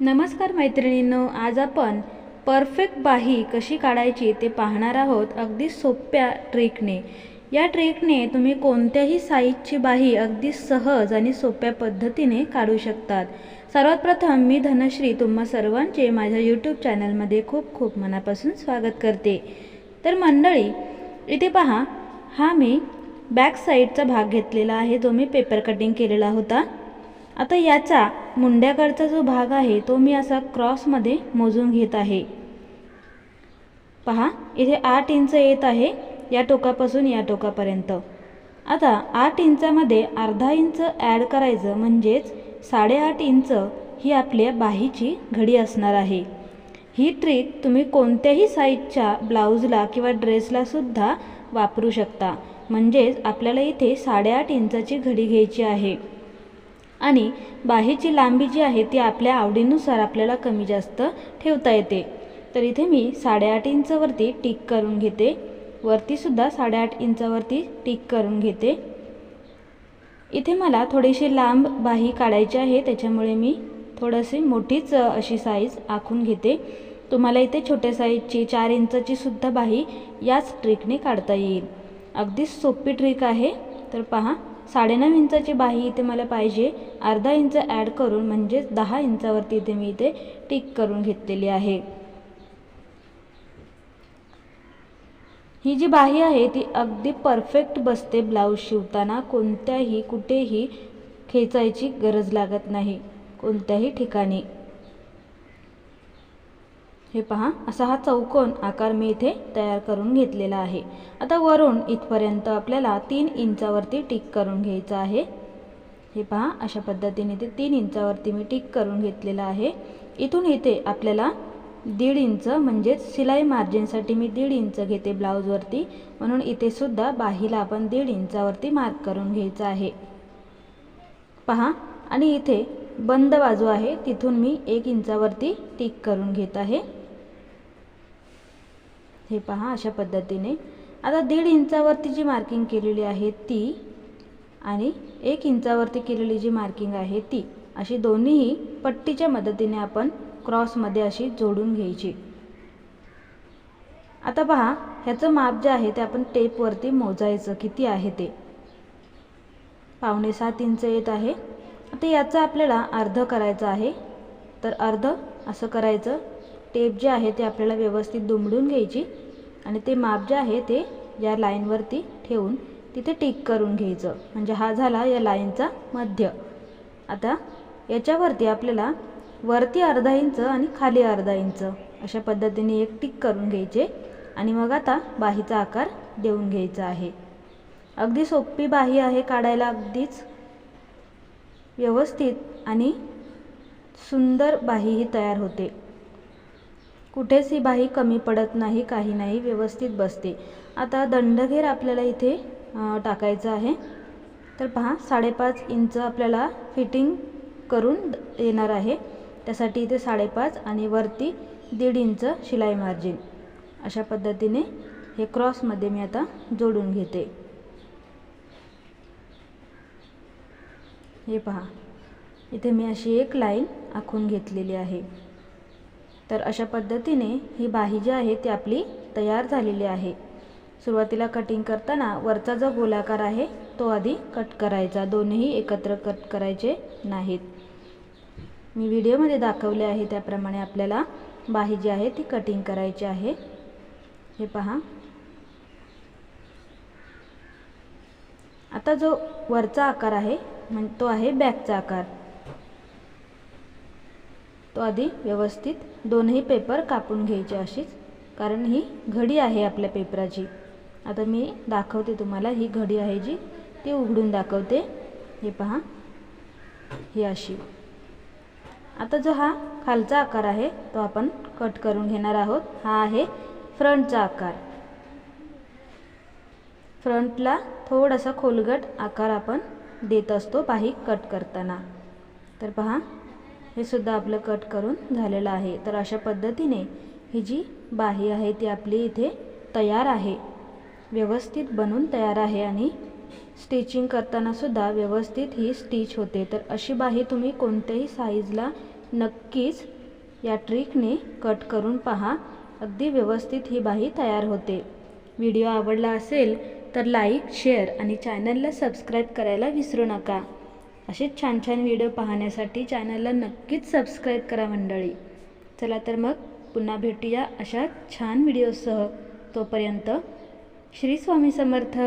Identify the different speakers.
Speaker 1: नमस्कार मैत्रिणींनो आज आपण परफेक्ट बाही कशी काढायची ते पाहणार आहोत अगदी सोप्या ट्रिकने. या ट्रिकने तुम्ही कोणत्याही साईजची बाही अगदी सहज आणि सोप्या पद्धतीने काढू शकतात. सर्वात प्रथम मी धनश्री तुम्हा सर्वांचे माझ्या यूट्यूब चॅनलमध्ये खूप खूप मनापासून स्वागत करते. तर मंडळी इथे पहा हा मी बॅक साईडचा भाग घेतलेला आहे जो मी पेपर कटिंग केलेला होता. आता याचा मुंड्याकडचा जो भाग आहे तो मी असा क्रॉसमध्ये मोजून घेत आहे. पहा इथे आठ इंच येत आहे या टोकापासून या टोकापर्यंत. आता आठ इंचामध्ये अर्धा इंच ॲड करायचं म्हणजेच साडेआठ इंच ही आपल्या बाहीची घडी असणार आहे. ही ट्रिक तुम्ही कोणत्याही साईजच्या ब्लाऊजला किंवा ड्रेसला सुद्धा वापरू शकता. म्हणजेच आपल्याला इथे साडेआठ इंचाची घडी घ्यायची आहे. आणि बाहेरची लांबी जी आहे ती आपल्या आवडीनुसार आपल्याला कमी जास्त ठेवता येते. तर इथे मी साडेआठ इंचवरती टिक करून घेते. वरतीसुद्धा साडेआठ इंचावरती टिक करून घेते. इथे मला थोडीशी लांब बाही काढायची आहे त्याच्यामुळे मी थोडीशी मोठीच अशी साईज आखून घेते. तुम्हाला इथे छोट्या साईजची चार इंचाची सुद्धा बाही याच ट्रिकने काढता येईल. अगदी सोपी ट्रिक आहे. तर पहा साडेनऊ इंचाची बाही इथे मला पाहिजे. अर्धा इंच ॲड करून म्हणजेच दहा इंचावरती इथे मी इथे टिक करून घेतलेली आहे. ही जी बाही आहे ती अगदी परफेक्ट बसते ब्लाऊज शिवताना. कोणत्याही कुठेही खेचायची गरज लागत नाही. कोणत्याही ठिकाणी. हे पहा असा हा चौकोन आकार मी इथे तयार करून घेतलेला आहे. आता वरून इथपर्यंत आपल्याला तीन इंचावरती टिक करून घ्यायचं आहे. हे पहा अशा पद्धतीने ते तीन इंचावरती मी टिक करून घेतलेलं आहे. इथून इथे आपल्याला दीड इंच म्हणजेच शिलाई मार्जिनसाठी मी दीड इंच घेते ब्लाऊजवरती. म्हणून इथे सुद्धा बाहीला आपण दीड इंचावरती मार्क करून घ्यायचं आहे. पहा आणि इथे बंद बाजू आहे तिथून मी एक इंचावरती टिक करून घेत आहे. हे पहा अशा पद्धतीने. आता दीड इंचावरती जी मार्किंग केलेली आहे ती आणि एक इंचावरती केलेली जी मार्किंग आहे ती अशी दोन्हीही पट्टीच्या मदतीने आपण क्रॉसमध्ये अशी जोडून घ्यायची. आता पहा ह्याचं माप जे आहे ते आपण टेपवरती मोजायचं किती आहे ते. पावणे सात इंच येत आहे. आता याचं आपल्याला अर्ध करायचं आहे. तर अर्ध असं करायचं. टेप जे आहे ते आपल्याला व्यवस्थित दुमडून घ्यायची आणि ते माप जे आहे ते या लाईनवरती ठेवून तिथे टिक करून घ्यायचं. म्हणजे हा झाला या लाईनचा मध्य. आता याच्यावरती आपल्याला वरती अर्धा इंच आणि खाली अर्धा इंच अशा पद्धतीने एक टिक करून घ्यायचे आणि मग आता बाहीचा आकार देऊन घ्यायचा आहे. अगदी सोपी बाही आहे काढायला अगदीच व्यवस्थित आणि सुंदर बाही ही तयार होते. कुठेच ही बाही कमी पडत नाही काही नाही व्यवस्थित बसते. आता दंडघेर आपल्याला इथे टाकायचं आहे. तर पहा साडेपाच इंच आपल्याला फिटिंग करून येणार आहे. त्यासाठी इथे साडेपाच आणि वरती दीड इंच शिलाई मार्जिन. अशा पद्धतीने हे क्रॉसमध्ये मी आता जोडून घेते. हे पहा इथे मी अशी एक लाईन आखून घेतलेली आहे. तर अशा पद्धतीने ही बाही जी आहे ती आपली तयार झालेली आहे. सुरुवातीला कटिंग करताना वरचा जो गोलाकार आहे तो आधी कट करायचा. दोन्ही एकत्र कट करायचे नाहीत. मी व्हिडिओमध्ये दाखवले आहे त्याप्रमाणे आपल्याला बाही जी आहे ती कटिंग करायची आहे. हे पहा. आता जो वरचा आकार आहे म्हण तो आहे बॅकचा आकार. तो आधी व्यवस्थित दोनही पेपर कापून घ्यायचे अशीच कारण ही घडी आहे आपल्या पेपराची. आता मी दाखवते तुम्हाला ही घडी आहे जी ती उघडून दाखवते. हे पहा. ही अशी. आता जो हा खालचा आकार आहे तो आपण कट करून घेणार आहोत. हा आहे फ्रंटचा आकार. फ्रंटला थोडासा खोलगट आकार आपण देत असतो बाही कट करताना. तर पहा. हे सुद्धा आपलं कट करून झालेलं आहे. तर अशा पद्धतीने ही जी बाही आहे ती आपली इथे तयार आहे. व्यवस्थित बनून तयार आहे आणि स्टिचिंग करताना सुद्धा व्यवस्थित ही स्टिच होते. तर अशी बाही तुम्ही कोणत्याही साईजला नक्कीच या ट्रिकने कट करून पहा. अगदी व्यवस्थित ही बाही तयार होते. व्हिडिओ आवडला असेल तर लाईक शेअर आणि चॅनलला सबस्क्राईब करायला विसरू नका. असेच छान छान व्हिडिओ पाहण्यासाठी चॅनलला नक्कीच सबस्क्राईब करा मंडळी. चला तर मग पुन्हा भेटूया अशा छान व्हिडिओसह. तोपर्यंत श्री स्वामी समर्थ.